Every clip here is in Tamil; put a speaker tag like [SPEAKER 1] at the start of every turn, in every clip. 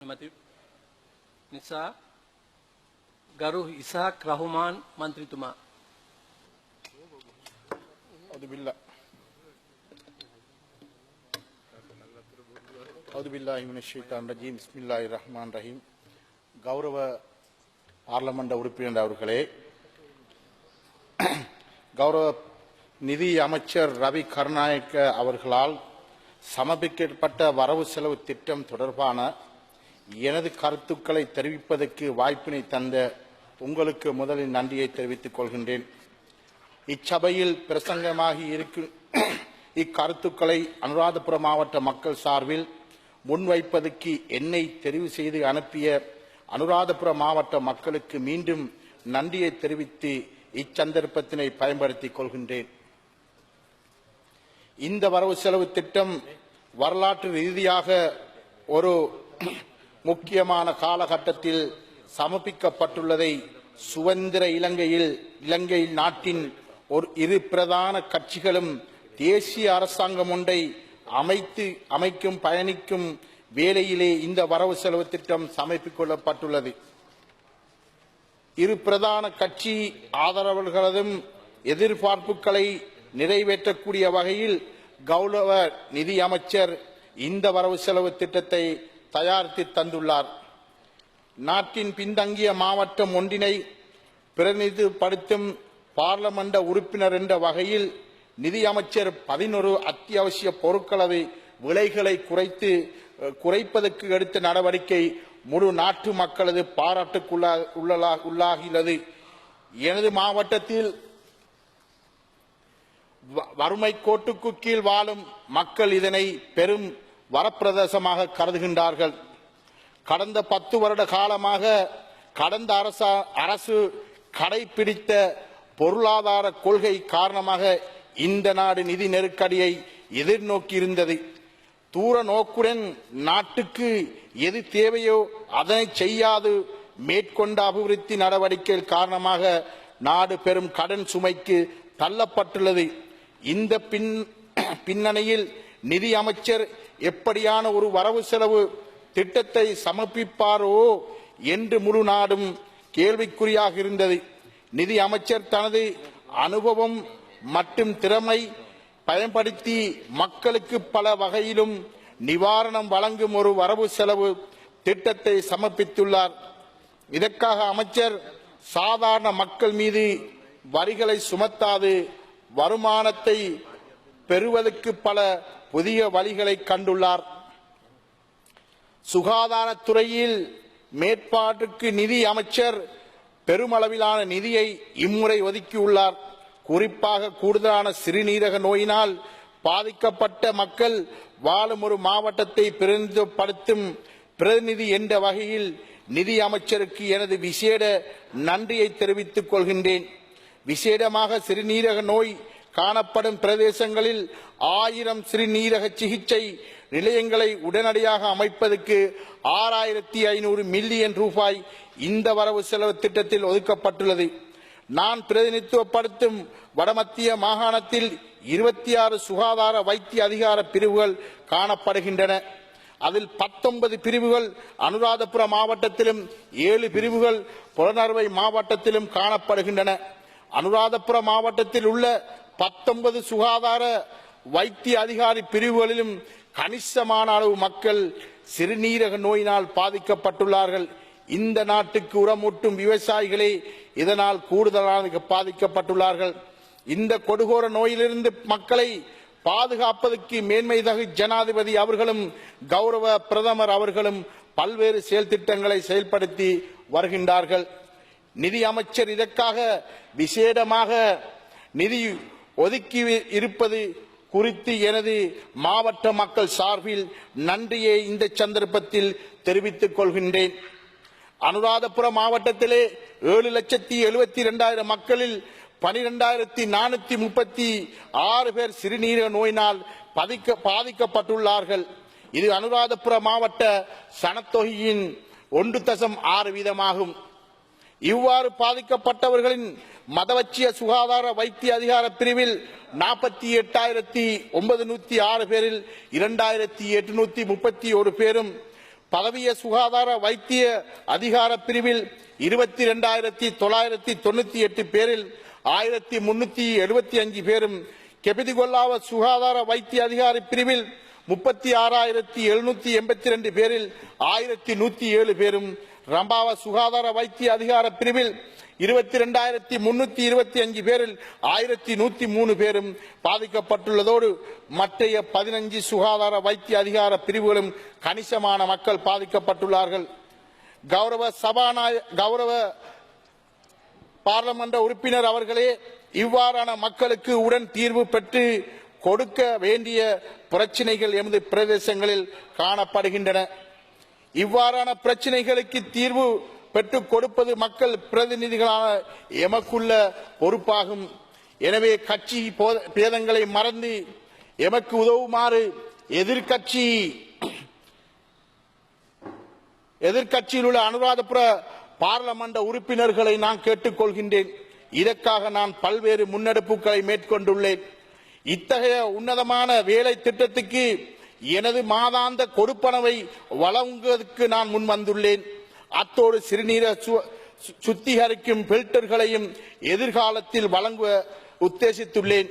[SPEAKER 1] මැති නිසා ගරු ඉසාක් රහුමාන් මන්ත්‍රීතුමා
[SPEAKER 2] أعوذ بالله أعوذ بالله من الشيطان الرجيم بسم الله الرحمن الرحيم கௌரவ பார்லமெண்ட் உறுப்பினர் அவர்களே கௌரவ நிதி அமைச்சர் ரவி கருணாநாயக்க அவர்களால் சமர்ப்பிக்கப்பட்ட வரவு செலவு திட்டம் தொடர்பான எனது கருத்துக்களை தெரிவிப்பதற்கு வாய்ப்பினை தந்த உங்களுக்கு முதலில் நன்றியை தெரிவித்துக் கொள்கின்றேன். இச்சபையில் பிரசங்கமாகி இருக்கும் இக்கருத்துக்களை அனுராதபுரம் மாவட்ட மக்கள் சார்பில் முன்வைப்பதற்கு என்னை தெரிவு செய்து அனுப்பிய அனுராதபுரம் மாவட்ட மக்களுக்கு மீண்டும் நன்றியை தெரிவித்து இச்சந்தர்ப்பத்தினை பயன்படுத்திக் கொள்கின்றேன். இந்த வரவு செலவு திட்டம் வரலாற்று ரீதியாக ஒரு முக்கியமான காலகட்டத்தில் சமர்ப்பிக்கப்பட்டுள்ளதை சுதந்திர இலங்கையில் இலங்கை நாட்டின் ஒரு இரு பிரதான கட்சிகளும் தேசிய அரசாங்கம் ஒன்றை அமைத்து அமைக்கும் பயணிக்கும் வேலையிலே இந்த வரவு செலவு திட்டம் சமர்ப்பிக் கொள்ளப்பட்டுள்ளது. இரு பிரதான கட்சி ஆதரவாளர்களதும் எதிர்பார்ப்புகளை நிறைவேற்றக்கூடிய வகையில் கௌரவ நிதி அமைச்சர் இந்த வரவு செலவு திட்டத்தை தயாரித்து தந்துள்ளார். நாட்டின் பின்தங்கிய மாவட்டம் ஒன்றினை பிரதிநிதிப்படுத்தும் பார்லமெண்ட உறுப்பினர் என்ற வகையில் நிதியமைச்சர் பதினொரு அத்தியாவசிய பொருட்களது விலைகளை குறைத்து குறைப்பதற்கு எடுத்த நடவடிக்கை முழு நாட்டு மக்களது பாராட்டுக்குள்ளா உள்ளலா- உள்ளாகியுள்ளது. எனது மாவட்டத்தில் வ- வறுமை கோட்டுக்கு கீழ் வாழும் மக்கள் இதனை பெரும் வரப்பிரதேசமாக கருதுகின்றார்கள். கடந்த பத்து வருட காலமாக கடந்த அரசா அரசு கடைபிடித்த பொருளாதார கொள்கை காரணமாக இந்த நாடு நிதி நெருக்கடியை எதிர்நோக்கியிருந்தது. தூர நோக்குடன் நாட்டுக்கு எது தேவையோ அதனை செய்யாது. மேற்கொண்ட அபிவிருத்தி நடவடிக்கைகள் காரணமாக நாடு பெரும் கடன் சுமைக்கு தள்ளப்பட்டுள்ளது. இந்த பின் பின்னணியில் நிதி அமைச்சர் எப்படியான ஒரு வரவு செலவு திட்டத்தை சமர்ப்பிப்பாரோ என்று முழு நாடும் கேள்விக்குறியாக இருந்தது. நிதி அமைச்சர் தனது அனுபவம் மற்றும் திறமை பயன்படுத்தி மக்களுக்கு பல வகையிலும் நிவாரணம் வழங்கும் ஒரு வரவு செலவு திட்டத்தை சமர்ப்பித்துள்ளார். இதற்காக அமைச்சர் சாதாரண மக்கள் மீது வரிகளை சுமத்தாது வருமானத்தை பெறுவதற்கு பல புதிய வழிகளை கண்டுள்ளார். சுகாதாரத்துறையில் மேற்பாட்டுக்கு நிதி அமைச்சர் பெருமளவிலான நிதியை இம்முறை ஒதுக்கியுள்ளார். குறிப்பாக கூடுதலான சிறுநீரக நோயினால் பாதிக்கப்பட்ட மக்கள் வாழும் ஒரு மாவட்டத்தை பிரதிநிதிப்படுத்தும் பிரதிநிதி என்ற வகையில் நிதி அமைச்சருக்கு எனது விசேட நன்றியை தெரிவித்துக் கொள்கின்றேன். விசேடமாக சிறுநீரக நோய் காணப்படும் பிரதேசங்களில் ஆயிரம் சிறுநீரக சிகிச்சை நிலையங்களை உடனடியாக அமைப்பதற்கு ஆறாயிரத்தி ஐநூறு மில்லியன் ரூபாய் இந்த வரவு செலவு திட்டத்தில் ஒதுக்கப்பட்டுள்ளது. நான் பிரதிநிதித்துவப்படுத்தும் வடமத்திய மாகாணத்தில் இருபத்தி ஆறு சுகாதார வைத்திய அதிகார பிரிவுகள் காணப்படுகின்றன. அதில் பத்தொன்பது பிரிவுகள் அனுராதபுரம் மாவட்டத்திலும் ஏழு பிரிவுகள் புலனறுவை மாவட்டத்திலும் காணப்படுகின்றன. அனுராதபுர மாவட்டத்தில் உள்ள பத்தொன்பது சுகாதார வைத்திய அதிகாரி பிரிவுகளிலும் கணிசமான அளவு மக்கள் சிறுநீரக நோயினால் பாதிக்கப்பட்டுள்ளார்கள். இந்த நாட்டுக்கு உரமூட்டும் விவசாயிகளே இதனால் கூடுதலாக பாதிக்கப்பட்டுள்ளார்கள். இந்த கொடுகோர நோயிலிருந்து மக்களை பாதுகாப்பதற்கு மேன்மை தகு ஜனாதிபதி அவர்களும் கௌரவ பிரதமர் அவர்களும் பல்வேறு செயல் திட்டங்களை செயல்படுத்தி வருகின்றார்கள். நிதி அமைச்சர் இதற்காக விசேடமாக நிதி ஒதுக்கி இருப்பது குறித்து எனது மாவட்ட மக்கள் சார்பில் நன்றியை இந்த சந்தர்ப்பத்தில் தெரிவித்துக் கொள்கின்றேன். அனுராதபுரம் மாவட்டத்திலே ஏழு லட்சத்தி எழுபத்தி இரண்டாயிரம் மக்களில் பனிரெண்டாயிரத்தி நானூத்தி முப்பத்தி ஆறு பேர் சிறுநீரக நோயினால் பதிக்க பாதிக்கப்பட்டுள்ளார்கள். இது அனுராதபுரம் மாவட்ட சனத்தொகையின் ஒன்று தசம் ஆறு வீதமாகும். இவ்வாறு பாதிக்கப்பட்டவர்களின் மதவச்சிய சுகாதார வைத்திய அதிகார பிரிவில் நாற்பத்தி எட்டாயிரத்தி ஒன்பது நூத்தி ஆறு பேரில் இரண்டாயிரத்தி எட்டுநூத்தி முப்பத்தி ஒரு பேரும் பதவிய சுகாதார வைத்திய அதிகார பிரிவில் இருபத்தி ரெண்டாயிரத்தி தொள்ளாயிரத்தி தொண்ணூத்தி எட்டு பேரில் ஆயிரத்தி முன்னூத்தி எழுபத்தி அஞ்சு பேரும் கெபிதிகொல்லாவ சுகாதார வைத்திய அதிகாரி பிரிவில் முப்பத்தி ஆறாயிரத்தி எழுநூத்தி எண்பத்தி ரெண்டு பேரில் ஆயிரத்தி நூத்தி ஏழு பேரும் ரம்பாவ சுகாதார வைத்திய அதிகார பிரிவில் இருபத்தி ரெண்டாயிரத்தி முன்னூத்தி இருபத்தி அஞ்சு பேரில் ஆயிரத்தி நூத்தி மூணு பேரும் பாதிக்கப்பட்டுள்ளதோடு மற்றைய பதினஞ்சு சுகாதார வைத்திய அதிகார பிரிவுகளும் கணிசமான மக்கள் பாதிக்கப்பட்டுள்ளார்கள். கௌரவ சபாநாய கௌரவ பாராளுமன்ற உறுப்பினர் அவர்களே இவ்வாறான மக்களுக்கு உடன் தீர்வு பெற்று கொடுக்க வேண்டிய பிரச்சினைகள் எமது பிரதேசங்களில் காணப்படுகின்றன. இவ்வாறான பிரச்சனைகளுக்கு தீர்வு பெற்றுக் கொடுப்பது மக்கள் பிரதிநிதிகளான எமக்குள்ள பொறுப்பாகும். எனவே கட்சி பேதங்களை மறந்து எமக்கு உதவுமாறு எதிர்கட்சி எதிர்கட்சியில் உள்ள அனுராதபுர பாராளுமன்ற உறுப்பினர்களை நான் கேட்டுக்கொள்கின்றேன். இதற்காக நான் பல்வேறு முன்னெடுப்புகளை மேற்கொண்டுள்ளேன். இத்தகைய உன்னதமான வேலை திட்டத்துக்கு எனது மாதாந்த கொடுப்பனவை வழங்குவதற்கு நான் முன் வந்துள்ளேன் அத்தோடு சிறுநீர சு- சுத்திகரிக்கும் பில்டர்களையும் எதிர்காலத்தில் வழங்க உத்தேசித்துள்ளேன்.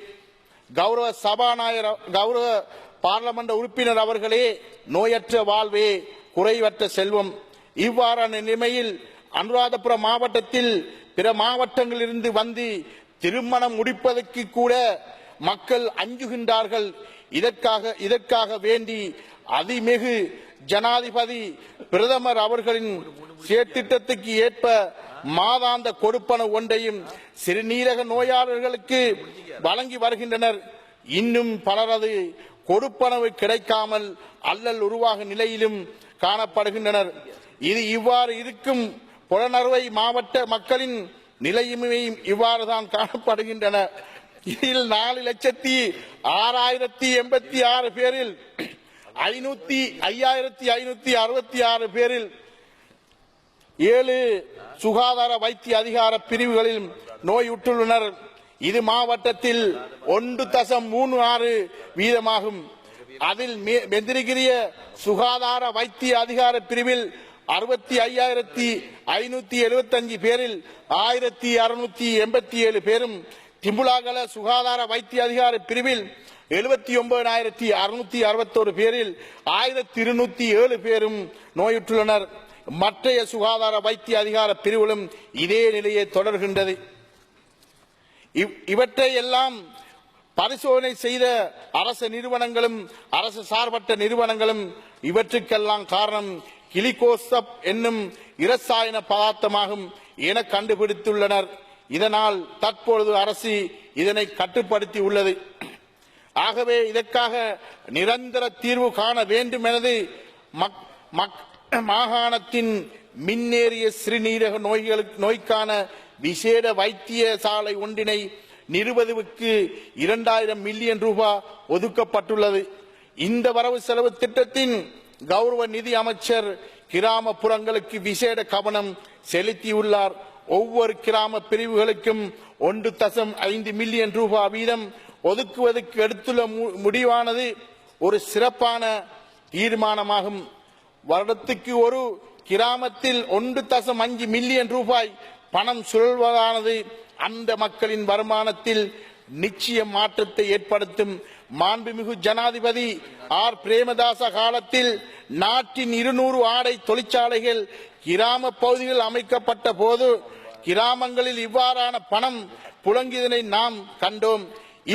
[SPEAKER 2] கௌரவ சபாநாயகர் கௌரவ பார்லமெண்ட் உறுப்பினர் அவர்களே நோயற்ற வாழ்வே குறைவற்ற செல்வம். இவ்வாறான நிலைமையில் அனுராதபுரம் மாவட்டத்தில் பிற மாவட்டங்களிலிருந்து வந்து திருமணம் முடிப்பதற்கு கூட மக்கள் அஞ்சுகின்றார்கள். இதற்காக இதற்காக வேண்டி அதிமிகு ஜனாதிபதி பிரதமர் அவர்களின் செயற்திட்டத்துக்கு ஏற்ப மாதாந்த கொடுப்பன ஒன்றையும் சிறுநீரக நோயாளர்களுக்கு வழங்கி வருகின்றனர். இன்னும் பலரது கொடுப்பனவு கிடைக்காமல் அல்லல் உருவாகும் நிலையிலும் காணப்படுகின்றனர். இது இவ்வாறு இருக்கும் புலனறுவை மாவட்ட மக்களின் நிலையுமே இவ்வாறுதான் காணப்படுகின்றன. இதில் நாலு லட்சத்தி ஆறாயிரத்தி எண்பத்தி ஆறு பேரில் ஐநூத்தி ஐயாயிரத்தி ஐநூத்தி அறுபத்தி ஆறு பேரில் ஏழு சுகாதார வைத்திய அதிகார பிரிவுகளில் நோயுற்றுள்ளனர். இது மாவட்டத்தில் ஒன்று தசம் மூணு ஆறு வீதமாகும். அதில் மெந்திரிகிரிய சுகாதார வைத்திய அதிகார பிரிவில் அறுபத்தி ஐயாயிரத்தி ஐநூத்தி எழுபத்தஞ்சு பேரில் ஆயிரத்தி அறுநூத்தி எண்பத்தி ஏழு பேரும் திம்புலாங்கல சுகாதார வைத்திய அதிகார பிரிவில் எழுபத்தி ஒன்பதாயிரத்தி அறுநூத்தி அறுபத்தோரு பேரில் ஆயிரத்தி இருநூத்தி ஏழு பேரும் நோயுற்றுள்ளனர். மற்றைய சுகாதார வைத்திய அதிகார பிரிவுகளும் இதே நிலையை தொடர்கின்றது. இவ்- இவற்றை எல்லாம் பரிசோதனை செய்த அரசு நிறுவனங்களும் அரசு சார்பற்ற நிறுவனங்களும் இவற்றுக்கெல்லாம் காரணம் கிளிகோசப் என்னும் இரசாயன பதார்த்தமாகும் என கண்டுபிடித்துள்ளனர். இதனால் தற்பொழுது அரசு இதனை கட்டுப்படுத்தி உள்ளது. ஆகவே இதற்காக நிரந்தர தீர்வு காண வேண்டும் எனது மக்- மக்- மாகாணத்தின் மின்னேறிய சிறுநீரக நோய்களுக்கு நோய்க்கான விசேட வைத்தியசாலை ஒன்றினை நிறுவதுவுக்கு இரண்டாயிரம் மில்லியன் ரூபாய் ஒதுக்கப்பட்டுள்ளது. இந்த வரவு செலவு திட்டத்தின் கௌரவ நிதி அமைச்சர் கிராமப்புறங்களுக்கு விசேட கவனம் செலுத்தியுள்ளார். ஒவ்வொரு கிராம பிரிவுகளுக்கும் ஒன்று தசம் ஐந்து மில்லியன் ரூபாய் வீதம் ஒதுக்குவதற்கு எடுத்துள்ள மு- முடிவானது ஒரு சிறப்பான தீர்மானமாகும். வருடத்துக்கு ஒரு கிராமத்தில் ஒன்று தசம் அஞ்சு மில்லியன் ரூபாய் பணம் சுழல்வதானது அந்த மக்களின் வருமானத்தில் நிச்சய மாற்றத்தை ஏற்படுத்தும். மாண்புமிகு ஜனாதிபதி ஆர். பிரேமதாச காலத்தில் நாட்டின் இருநூறு ஆடை தொழிற்சாலைகள் கிராம பகுதிகள் அமைக்கப்பட்ட போது கிராமங்களில் இவ்வாறான பணம் புழங்கியதனை நாம் கண்டோம்.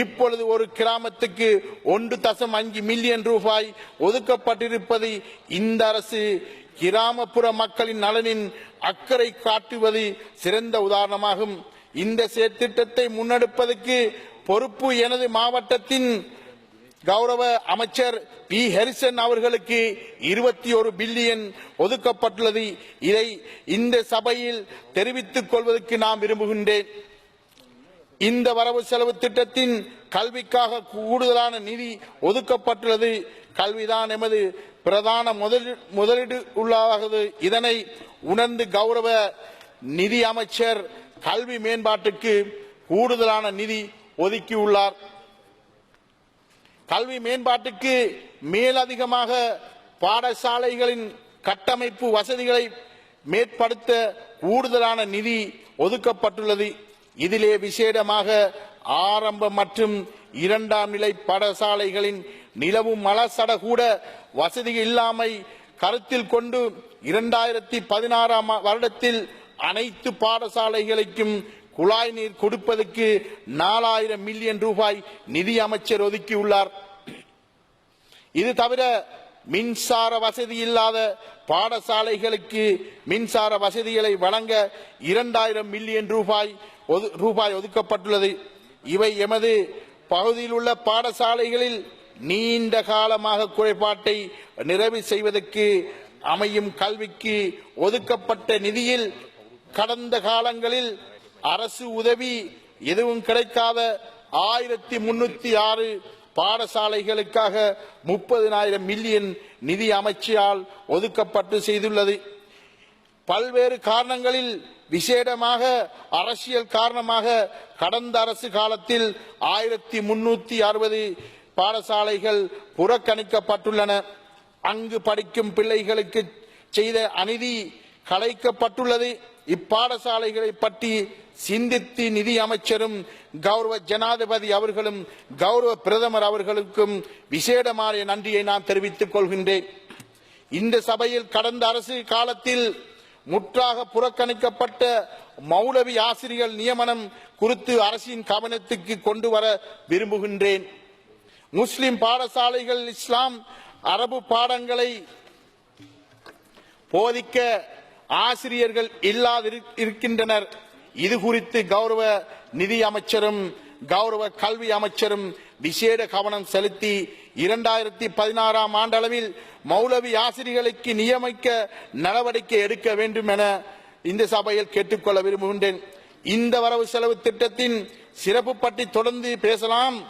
[SPEAKER 2] இப்பொழுது ஒரு கிராமத்துக்கு ஒன்று தசம் அஞ்சு மில்லியன் ரூபாய் ஒதுக்கப்பட்டிருப்பது இந்த அரசு கிராமப்புற மக்களின் நலனின் அக்கறை காட்டுவது சிறந்த உதாரணமாகும். இந்த செயற்திட்டத்தை முன்னெடுப்பதற்கு பொறுப்பு எனது மாவட்டத்தின் கௌரவ அமைச்சர் பி. ஹரிசன் அவர்களுக்கு இருபத்தி ஒரு பில்லியன் ஒதுக்கப்பட்டுள்ளது. இதை இந்த சபையில் தெரிவித்துக் கொள்வதற்கு நான் விரும்புகின்றேன். இந்த வரவு செலவு திட்டத்தின் கல்விக்காக கூடுதலான நிதி ஒதுக்கப்பட்டுள்ளது. கல்விதான் எமது பிரதான முதலீடு முதலீடு உள்ளாகுது இதனை உணர்ந்து கௌரவ நிதி அமைச்சர் கல்வி மேம்பாட்டுக்கு கூடுதலான நிதி ஒதுக்கியுள்ளார் கல்வி மேம்பாட்டுக்கு மேலதிகமாக பாடசாலைகளின் கட்டமைப்பு வசதிகளை மேற்படுத்த கூடுதலான நிதி ஒதுக்கப்பட்டுள்ளது. இதிலே விசேடமாக ஆரம்ப மற்றும் இரண்டாம் நிலை பாடசாலைகளின் நிலவும் மலசடகூட வசதி இல்லாமை கருத்தில் கொண்டு இரண்டாயிரத்தி பதினாறாம் வருடத்தில் அனைத்து பாடசாலைகளுக்கும் குழாய் நீர் கொடுப்பதற்கு நாலாயிரம் மில்லியன் ரூபாய் நிதி அமைச்சர் ஒதுக்கியுள்ளார் இது தவிர மின்சார வசதி இல்லாத பாடசாலைகளுக்கு மின்சார வசதிகளை வழங்க இரண்டாயிரம் மில்லியன் ரூபாய் ஒது- ரூபாய் ஒதுக்கப்பட்டுள்ளது. இவை எமது பகுதியில் உள்ள பாடசாலைகளில் நீண்ட காலமாக குறைபாட்டை நிறைவு செய்வதற்கு அமையும் கல்விக்கு ஒதுக்கப்பட்ட நிதியில் கடந்த காலங்களில் அரசு உதவி எதுவும் கிடைக்காத ஆயிரத்தி முன்னூத்தி ஆறு பாடசாலைகளுக்காக முப்பதினாயிரம் மில்லியன் நிதி அமைச்சால் ஒதுக்கப்பட்டு செய்துள்ளது. பல்வேறு காரணங்களில் விசேடமாக அரசியல் காரணமாக கடந்த அரசு காலத்தில் ஆயிரத்தி முன்னூத்தி அறுபது பாடசாலைகள் புறக்கணிக்கப்பட்டுள்ளன. அங்கு படிக்கும் பிள்ளைகளுக்கு செய்த அநீதி கலைக்கப்பட்டுள்ளது. இப்பாடசாலைகளை பற்றி சிந்தித்து நிதி அமைச்சரும் கௌரவ ஜனாதிபதி அவர்களும் கௌரவ பிரதமர் அவர்களுக்கும் விசேடமான நன்றியை நான் தெரிவித்துக் கொள்கின்றேன். இந்த சபையில் கடந்த அரசு காலத்தில் முற்றாக புறக்கணிக்கப்பட்ட மௌலவி ஆசிரியர் நியமனம் குறித்து அரசின் கவனத்துக்கு கொண்டு வர விரும்புகின்றேன். முஸ்லிம் பாடசாலைகள் இஸ்லாம் அரபு பாடங்களை போதிக்க ஆசிரியர்கள் இல்லாதிரு- இருக்கின்றனர். இது குறித்து கௌரவ நிதி அமைச்சரும் கௌரவ கல்வி அமைச்சரும் விசேட கவனம் செலுத்தி இரண்டாயிரத்தி பதினாறாம் ஆண்டளவில் மௌலவி ஆசிரியர்களுக்கு நியமிக்க நடவடிக்கை எடுக்க வேண்டும் என இந்த சபையில் கேட்டுக்கொள்ள விரும்புகின்றேன். இந்த வரவு செலவு திட்டத்தின் சிறப்பு பற்றி தொடர்ந்து பேசலாம்.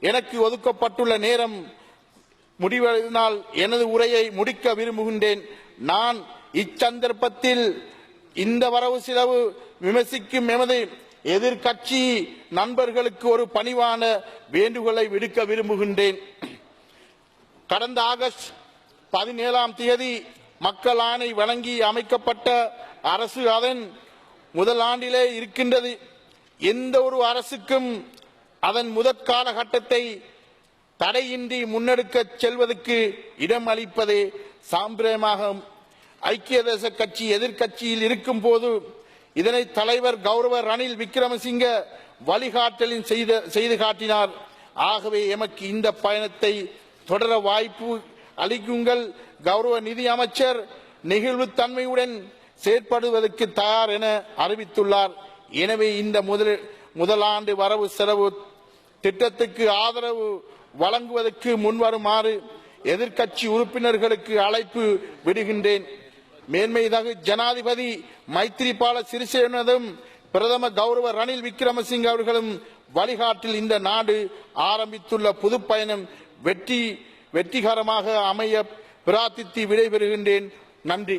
[SPEAKER 2] எனக்கு ஒதுக்கப்பட்டுள்ள நேரம் முடிவடைந்தால் எனது உரையை முடிக்க விரும்புகின்றேன். நான் இச்சந்தர்ப்பத்தில் இந்த வரவு செலவு விமர்சிக்கும் எமது எதிர்க்கட்சி நண்பர்களுக்கு ஒரு பணிவான வேண்டுகோளை விடுக்க விரும்புகின்றேன். கடந்த ஆகஸ்ட் பதினேழாம் தேதி மக்கள் ஆணை வழங்கி அமைக்கப்பட்ட அரசு அதன் முதல் ஆண்டிலே இருக்கின்றது. எந்த ஒரு அரசுக்கும் அதன் முதற் காலகட்டத்தை தடையின்றி முன்னெடுக்க செல்வதற்கு இடம் அளிப்பதே சாம்பிரமாகும் ஐக்கிய தேச கட்சி எதிர்க்கட்சியில் இருக்கும் போது இதனை தலைவர் கௌரவ ரணில் விக்ரமசிங்க வழிகாட்டலின் செய்த செய்து காட்டினார். ஆகவே எமக்கு இந்த பயணத்தை தொடர வாய்ப்பு அளிக்குங்கள். கௌரவ நிதி அமைச்சர் நெகிழ்வுத்தன்மையுடன் செயற்படுவதற்கு தயார் என அறிவித்துள்ளார். எனவே இந்த முதல் முதலாண்டு வரவு செலவு திட்டத்துக்கு ஆதரவு வழங்குவதற்கு முன்வருமாறு எதிர்க்கட்சி உறுப்பினர்களுக்கு அழைப்பு விடுகின்றேன். மேன்மைதகு ஜனாதிபதி மைத்ரிபால சிறிசேனதும் பிரதமர் கௌரவ ரணில் விக்ரமசிங்க அவர்களும் வழிகாட்டில் இந்த நாடு ஆரம்பித்துள்ள புது பயணம் வெற்றி வெற்றிகரமாக அமைய பிரார்த்தித்து விடைபெறுகின்றேன். நன்றி.